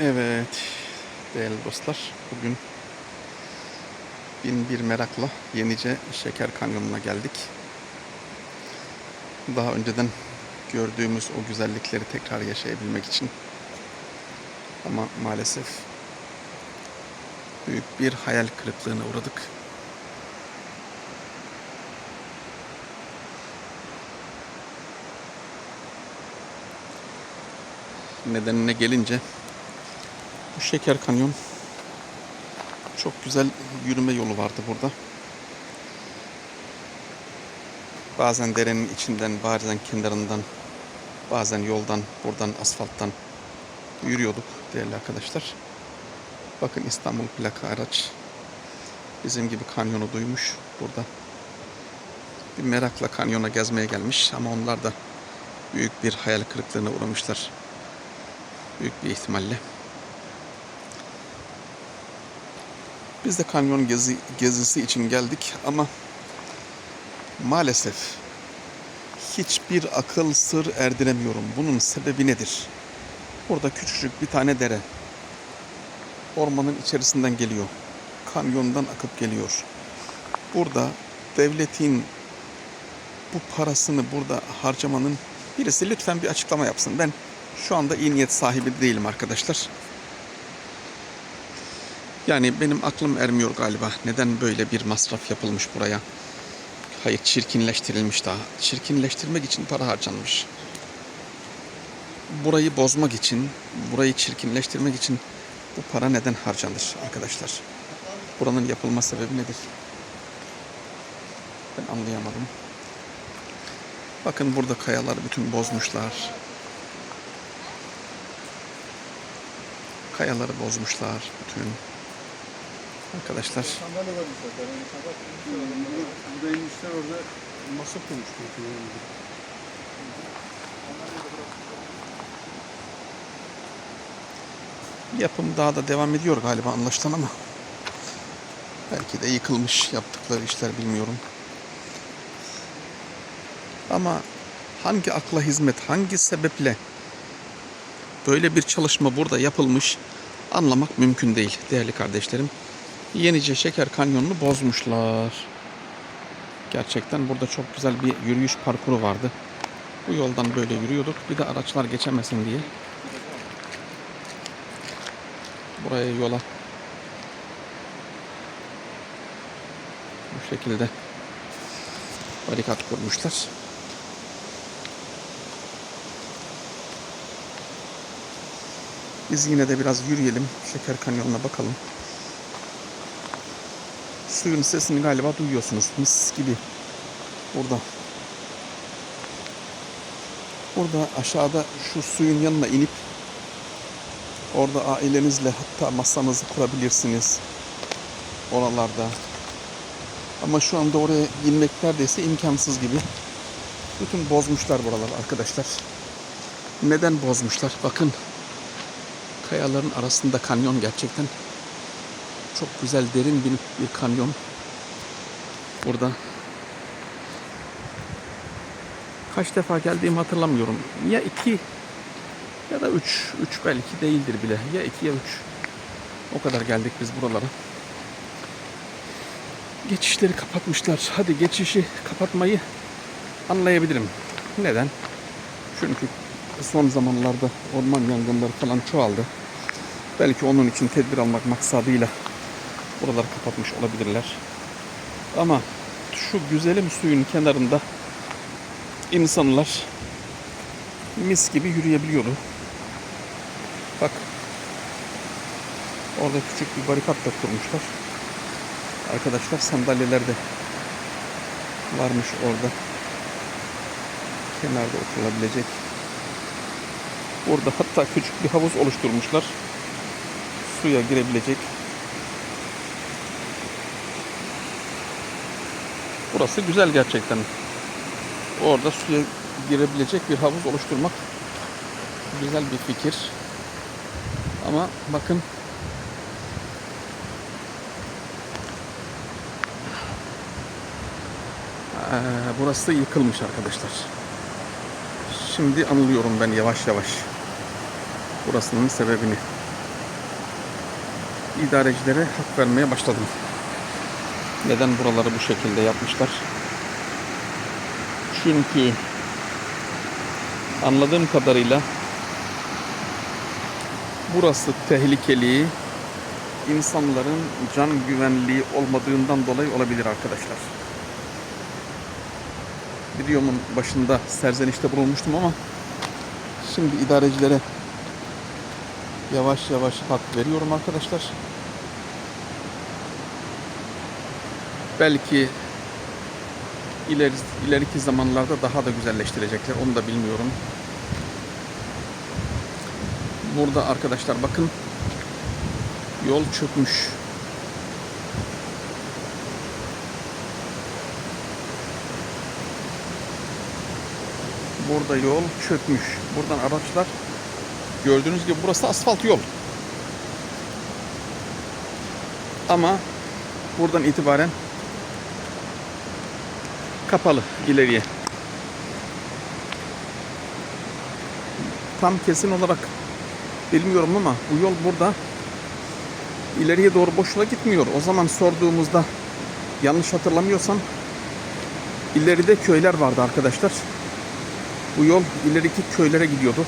Evet değerli dostlar bugün bin bir merakla Yenice Şeker Kanyonu'na geldik. Daha önceden gördüğümüz o güzellikleri tekrar yaşayabilmek için. Ama maalesef büyük bir hayal kırıklığına uğradık. Nedenine gelince bu Şeker Kanyon çok güzel yürüme yolu vardı burada. Bazen derenin içinden, bazen kenarından, bazen yoldan, buradan asfalttan yürüyorduk değerli arkadaşlar. Bakın İstanbul plaka araç bizim gibi kanyonu duymuş burada. Bir merakla kanyona gezmeye gelmiş ama onlar da büyük bir hayal kırıklığına uğramışlar. Büyük bir ihtimalle. Biz de kanyon gezi, gezisi için geldik ama maalesef hiçbir akıl sır erdiremiyorum. Bunun sebebi nedir? Burada küçücük bir tane dere. Ormanın içerisinden geliyor. Kanyondan akıp geliyor. Burada devletin bu parasını burada harcamanın birisi lütfen bir açıklama yapsın. Ben şu anda iyi niyet sahibi değilim arkadaşlar. Yani benim aklım ermiyor galiba. Neden böyle bir masraf yapılmış buraya? Hayır çirkinleştirilmiş daha. Çirkinleştirmek için para harcanmış. Burayı bozmak için, burayı çirkinleştirmek için bu para neden harcanır arkadaşlar? Buranın yapılma sebebi nedir? Ben anlayamadım. Bakın burada kayalar bütün bozmuşlar. Kayaları bozmuşlar bütün. Arkadaşlar yapım daha da devam ediyor galiba anlaşılan ama belki de yıkılmış yaptıkları işler bilmiyorum. Ama hangi akla hizmet, hangi sebeple böyle bir çalışma burada yapılmış anlamak mümkün değil değerli kardeşlerim. Yenice Şeker Kanyonu'nu bozmuşlar. Gerçekten burada çok güzel bir yürüyüş parkuru vardı. Bu yoldan böyle yürüyorduk. Bir de araçlar geçemesin diye. Buraya yola bu şekilde barikat kurmuşlar. Biz yine de biraz yürüyelim. Şeker Kanyonu'na bakalım. Suyun sesini galiba duyuyorsunuz. Mis gibi. Burada. Burada aşağıda şu suyun yanına inip orada ailenizle hatta masanızı kurabilirsiniz. Oralarda. Ama şu anda oraya inmek neredeyse imkansız gibi. Bütün bozmuşlar buralar arkadaşlar. Neden bozmuşlar? Bakın. Kayaların arasında kanyon gerçekten. Çok güzel derin bir, bir kanyon. Burada. Kaç defa geldiğimi hatırlamıyorum. Ya iki ya da üç. Üç belki değildir bile. Ya iki ya üç. O kadar geldik biz buralara. Geçişleri kapatmışlar. Hadi geçişi kapatmayı anlayabilirim. Neden? Çünkü son zamanlarda orman yangınları falan çoğaldı. Belki onun için tedbir almak maksadıyla buraları kapatmış olabilirler. Ama şu güzelim suyun kenarında insanlar mis gibi yürüyebiliyordu. Bak orada küçük bir barikat da kurmuşlar. Arkadaşlar sandalyeler de varmış orada. Kenarda oturulabilecek. Burada hatta küçük bir havuz oluşturmuşlar. Suya girebilecek. Burası güzel gerçekten. Orada suya girebilecek bir havuz oluşturmak güzel bir fikir. Ama bakın Ee, burası yıkılmış arkadaşlar. Şimdi anlıyorum ben yavaş yavaş burasının sebebini. idarecilere hak vermeye başladım. Neden buraları bu şekilde yapmışlar? Çünkü anladığım kadarıyla burası tehlikeli, insanların can güvenliği olmadığından dolayı olabilir arkadaşlar. Videomun başında serzenişte bulunmuştum ama şimdi idarecilere yavaş yavaş hak veriyorum arkadaşlar. Belki ileri, ileriki zamanlarda daha da güzelleştirecekler. Onu da bilmiyorum. Burada arkadaşlar bakın yol çökmüş. Burada yol çökmüş. Buradan araçlar gördüğünüz gibi burası asfalt yol. Ama buradan itibaren kapalı ileriye. Tam kesin olarak bilmiyorum ama bu yol burada ileriye doğru boşluğa gitmiyor. O zaman sorduğumuzda yanlış hatırlamıyorsam ileride köyler vardı arkadaşlar. Bu yol ileriki köylere gidiyordu.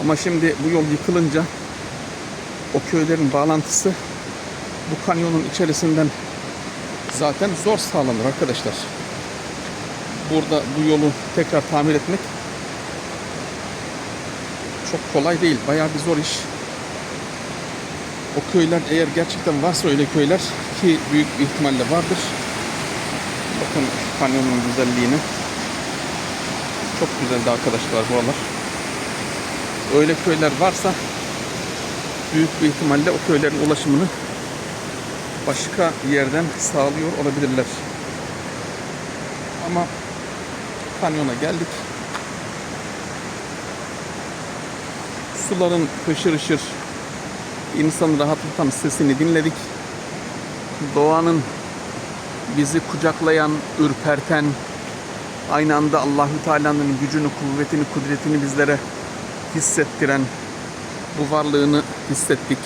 Ama şimdi bu yol yıkılınca o köylerin bağlantısı bu kanyonun içerisinden zaten zor sağlanır arkadaşlar. Burada bu yolu tekrar tamir etmek çok kolay değil. Bayağı bir zor iş. O köyler eğer gerçekten varsa öyle köyler ki büyük bir ihtimalle vardır. Bakın kanyonun güzelliğini. Çok güzeldi arkadaşlar buralar. Öyle köyler varsa büyük bir ihtimalle o köylerin ulaşımını başka yerden sağlıyor olabilirler. Ama kanyona geldik. Suların hışır hışır insanı rahatlatan sesini dinledik. Doğanın bizi kucaklayan, ürperten, aynı anda Allahü Teala'nın gücünü, kuvvetini, kudretini bizlere hissettiren bu varlığını hissettik.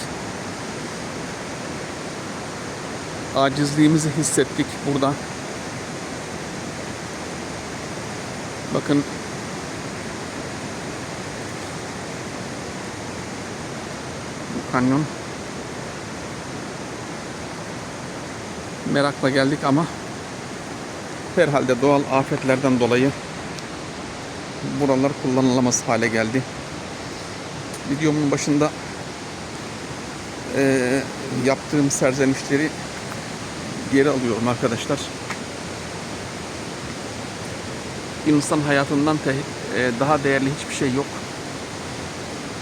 Acizliğimizi hissettik burada. Bakın bu kanyon merakla geldik ama herhalde doğal afetlerden dolayı buralar kullanılamaz hale geldi. Videomun başında eee, yaptığım serzenişleri geri alıyorum arkadaşlar. İnsan hayatından te- eee, daha değerli hiçbir şey yok.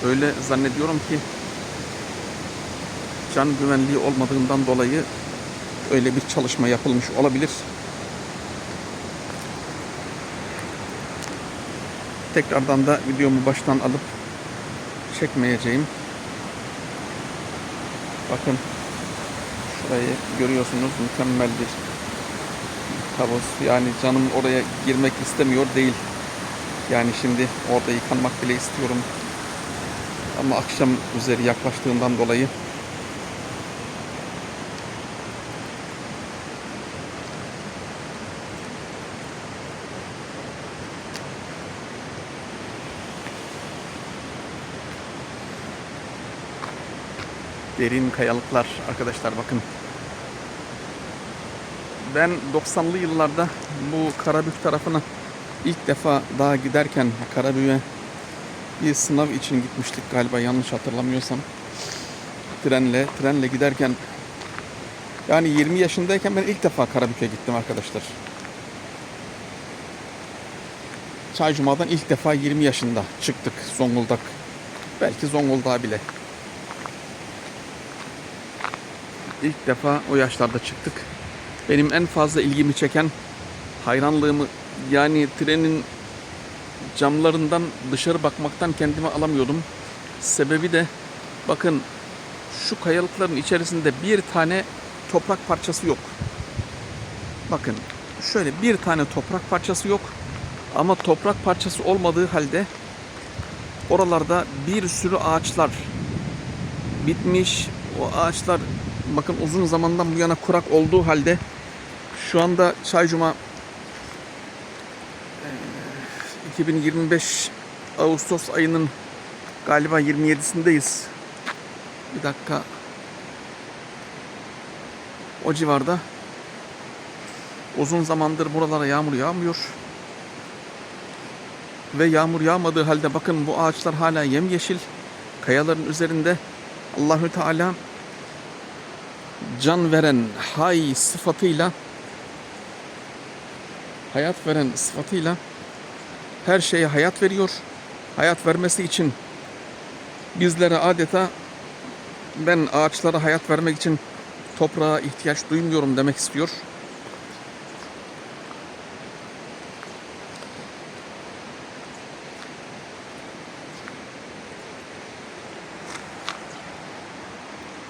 Öyle zannediyorum ki can güvenliği olmadığından dolayı öyle bir çalışma yapılmış olabilir. Tekrardan da videomu baştan alıp çekmeyeceğim. Bakın şurayı görüyorsunuz mükemmel bir havuz. Yani canım oraya girmek istemiyor değil. Yani şimdi orada yıkanmak bile istiyorum. Ama akşam üzeri yaklaştığından dolayı derin kayalıklar arkadaşlar bakın. Ben 90'lı yıllarda bu Karabük tarafına ilk defa daha giderken Karabük'e bir sınav için gitmiştik galiba yanlış hatırlamıyorsam. Trenle, trenle giderken yani 20 yaşındayken ben ilk defa Karabük'e gittim arkadaşlar. Çaycuma'dan ilk defa 20 yaşında çıktık Zonguldak. Belki Zonguldak'a bile. İlk defa o yaşlarda çıktık. Benim en fazla ilgimi çeken hayranlığımı yani trenin camlarından dışarı bakmaktan kendimi alamıyordum. Sebebi de bakın şu kayalıkların içerisinde bir tane toprak parçası yok. Bakın şöyle bir tane toprak parçası yok. Ama toprak parçası olmadığı halde oralarda bir sürü ağaçlar bitmiş. O ağaçlar bakın uzun zamandan bu yana kurak olduğu halde şu anda Çaycuma eee, 2025 Ağustos ayının galiba 27'sindeyiz. Bir dakika. O civarda. Uzun zamandır buralara yağmur yağmıyor. Ve yağmur yağmadığı halde bakın bu ağaçlar hala yemyeşil. Kayaların üzerinde Allahü Teala can veren hay sıfatıyla hayat veren sıfatıyla her şeye hayat veriyor. Hayat vermesi için bizlere adeta ben ağaçlara hayat vermek için toprağa ihtiyaç duymuyorum demek istiyor.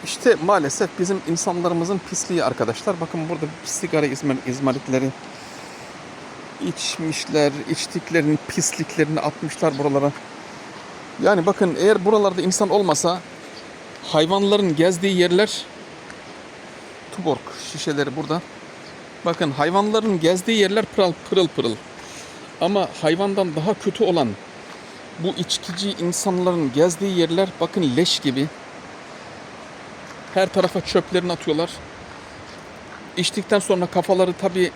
İşte maalesef bizim insanlarımızın pisliği arkadaşlar. Bakın burada sigara izmar, izmaritleri içmişler, içtiklerini, pisliklerini atmışlar buralara. Yani bakın eğer buralarda insan olmasa hayvanların gezdiği yerler Tuborg şişeleri burada. Bakın hayvanların gezdiği yerler pırıl pırıl pırıl. Ama hayvandan daha kötü olan bu içkici insanların gezdiği yerler bakın leş gibi. Her tarafa çöplerini atıyorlar. İçtikten sonra kafaları tabii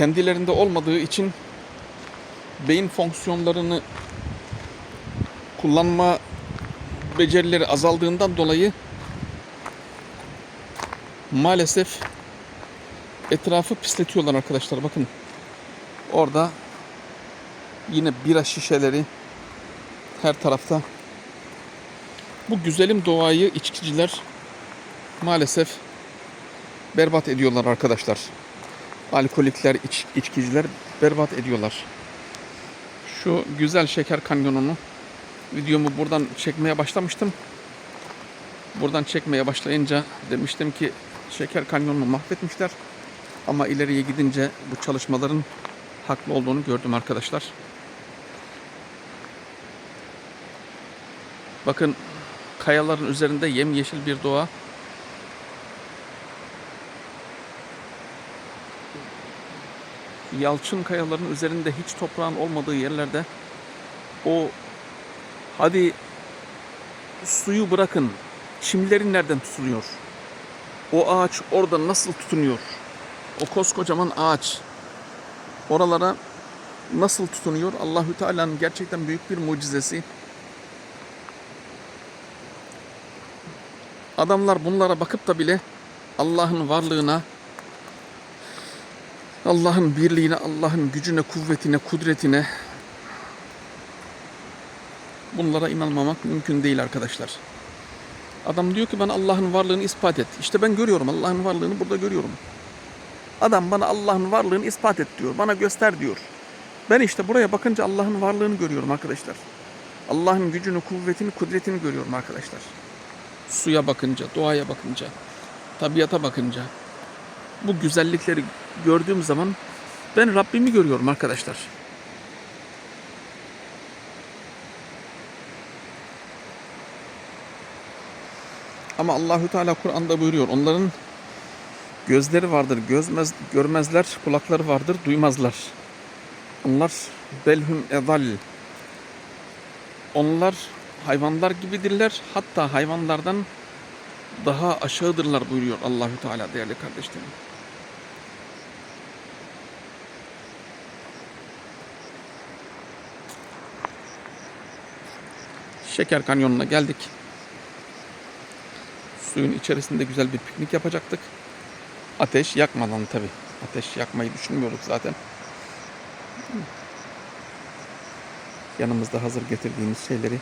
kendilerinde olmadığı için beyin fonksiyonlarını kullanma becerileri azaldığından dolayı maalesef etrafı pisletiyorlar arkadaşlar. Bakın orada yine bira şişeleri her tarafta. Bu güzelim doğayı içkiciler maalesef berbat ediyorlar arkadaşlar. Alkolikler, iç, içkiciler berbat ediyorlar. Şu güzel şeker kanyonunu videomu buradan çekmeye başlamıştım. Buradan çekmeye başlayınca demiştim ki şeker kanyonunu mahvetmişler. Ama ileriye gidince bu çalışmaların haklı olduğunu gördüm arkadaşlar. Bakın kayaların üzerinde yemyeşil bir doğa. Yalçın kayaların üzerinde hiç toprağın olmadığı yerlerde o hadi suyu bırakın çimlerin nereden tutuluyor? O ağaç orada nasıl tutunuyor? O koskocaman ağaç oralara nasıl tutunuyor? Allahü Teala'nın gerçekten büyük bir mucizesi. Adamlar bunlara bakıp da bile Allah'ın varlığına, Allah'ın birliğine, Allah'ın gücüne, kuvvetine, kudretine bunlara inanmamak mümkün değil arkadaşlar. Adam diyor ki bana Allah'ın varlığını ispat et. İşte ben görüyorum Allah'ın varlığını burada görüyorum. Adam bana Allah'ın varlığını ispat et diyor. Bana göster diyor. Ben işte buraya bakınca Allah'ın varlığını görüyorum arkadaşlar. Allah'ın gücünü, kuvvetini, kudretini görüyorum arkadaşlar. Suya bakınca, doğaya bakınca, tabiata bakınca. Bu güzellikleri gördüğüm zaman ben Rabbimi görüyorum arkadaşlar. Ama Allahü Teala Kur'an'da buyuruyor. Onların gözleri vardır, gözmez, görmezler, kulakları vardır, duymazlar. Onlar belhum edal. Onlar hayvanlar gibidirler. Hatta hayvanlardan daha aşağıdırlar buyuruyor Allahü Teala değerli kardeşlerim. Şeker Kanyonu'na geldik. Suyun içerisinde güzel bir piknik yapacaktık. Ateş yakmadan tabi. Ateş yakmayı düşünmüyoruz zaten. Yanımızda hazır getirdiğimiz şeyleri